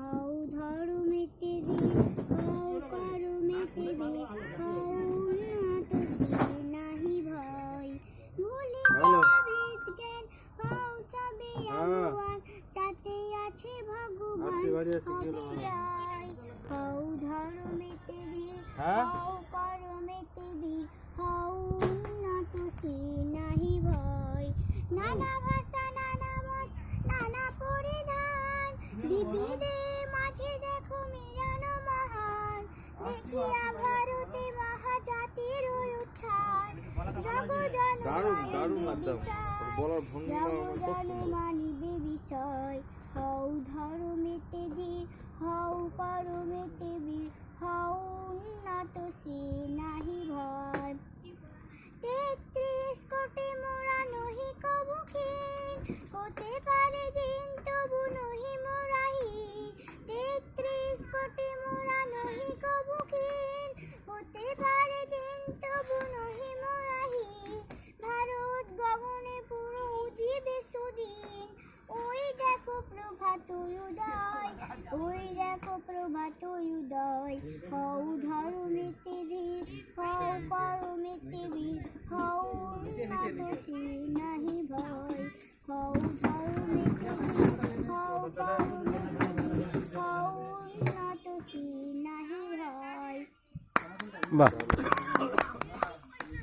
হও ধর্মেতে বীর হও করমেতে বীর হও উন্নত শ্রী নাহি ভয় ভুলি। ভেদ জ্ঞান হও সবে হ্যাঁ। সাথে আছে ভগবান? হবে জয় হও ধর্মেতে বীর হ্যাঁ? হও করমেতে বীর হও উন্নত শ্রী নাহি ভয় নানা ভাষা নানা মত নানা পরিধান বিবিধের মাঝে দেখো মিলানো মহান। দেখিয়া ভারতে মহাজাতির উত্থান দারুণ দারুণ একদম বলার ভঙ্গি আমার খুব মানিবে বিষয়। হও ধর্মেতে ধীর হও পরমেতে বীর হও উন্নত প্রভাত উদয় হও ধর্মেতে ধীর হও পরমেতে বীর, হও শ্রী নাহি ভয়। হও ধর্মেতে ধীর হও পরমেতে বীর, হও উন্নত নাহি ভয়। বাহ।